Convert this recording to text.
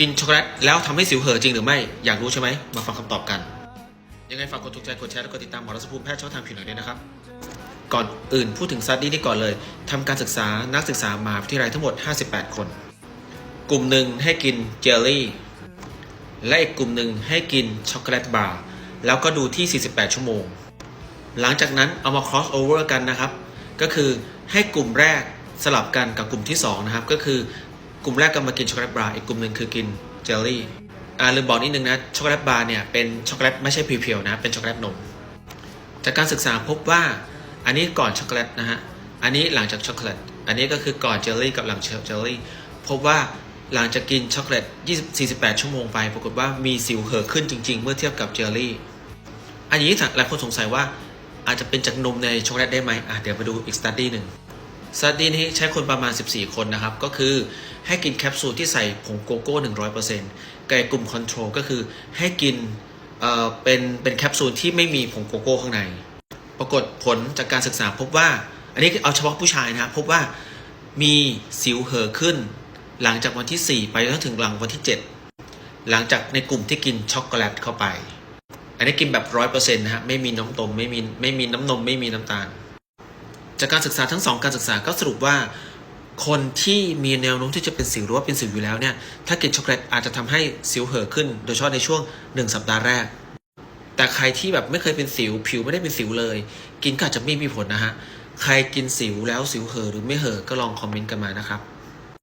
กินช็อกโกแลตแล้วทำให้สิวเห่อจริงหรือไม่ อยากรู้ใช่ไหม มาฟังคำตอบกัน ยังไงฝากกดถูกใจ กดแชร์ แล้วก็ติดตามหมอรัศภูมิแพทย์ช่องทางผิวหนังด้วยนะครับ ก่อนอื่นพูดถึงซัดดี้นี่ก่อนเลยทำการศึกษานักศึกษามหาวิทยาลัยทั้งหมด 58 คน กลุ่มหนึ่งให้กินเจลลี่ และอีกกลุ่มหนึ่งให้กินช็อกโกแลตบาร์ แล้วก็ดูที่ 48 ชั่วโมง หลังจากนั้นเอามา cross over กันนะครับ ก็คือให้กลุ่มแรกสลับกันกับกลุ่มที่2นะครับ ก็คือ กลุ่มแรกก็มากินช็อกโกแลตบาร์อีกกลุ่มหนึ่งคือกินเจลลี่อ่าลืมบอกนิดนึงนะช็อกโกแลตบาร์เนี่ยเป็นช็อกโกแลตไม่ใช่เพียวๆนะเป็นช็อกโกแลตนมจากการศึกษาพบว่าอันนี้ก่อนช็อกโกแลตนะฮะอันนี้หลังจากช็อกโกแลตอันนี้ก็คือก่อนเจลลี่กับหลังเจลลี่พบว่าหลังจากกินช็อกโกแลต20 48 ชั่วโมงไป ปรากฏว่ามีสิวเห่อขึ้นจริง ๆ เมื่อเทียบกับเจลลี่ อันนี้หลายคนสงสัยว่าอาจจะเป็นจากนมในช็อกโกแลตได้ไหมอะเดี๋ยวมาดูอีกสตัดดี้หนึ่ง สตัดดี้นี้ใช้คนประมาณ 14 คนนะครับ ก็คือให้กินแคปซูลที่ใส่ผงโกโก้ 100%กับกลุ่มคอนโทรลก็คือให้กินเอ่อเป็นเป็นแคปซูลที่ไม่มีผงโกโก้ข้างใน ปรากฏผลจากการศึกษาพบว่า อันนี้เอาเฉพาะผู้ชายนะครับ พบว่ามีสิวเห่อขึ้น หลังจากวันที่ 4 ไปจนถึงหลังวันที่ 7 หลังจากในกลุ่มที่กินช็อกโกแลตเข้าไป อันนี้กินแบบร้อยเปอร์เซ็นต์นะฮะไม่มีน้ำตมไม่มีไม่มีน้ำนมไม่มีน้ำตาล จากการศึกษาทั้งสองการศึกษาก็สรุปว่า คนที่มีแนวโน้มที่จะเป็นสิวหรือว่าเป็นสิวอยู่แล้วเนี่ยถ้ากินช็อกโกแลตอาจจะทำให้สิวเห่อขึ้น โดยเฉพาะในช่วง 1 สัปดาห์แรก แต่ใครที่แบบไม่เคยเป็นสิว ผิวไม่ได้เป็นสิวเลย กินก็อาจจะไม่มีผลนะฮะใครกินสิวแล้วสิวเห่อหรือไม่เห่อก็ลองคอมเมนต์กันมานะครับ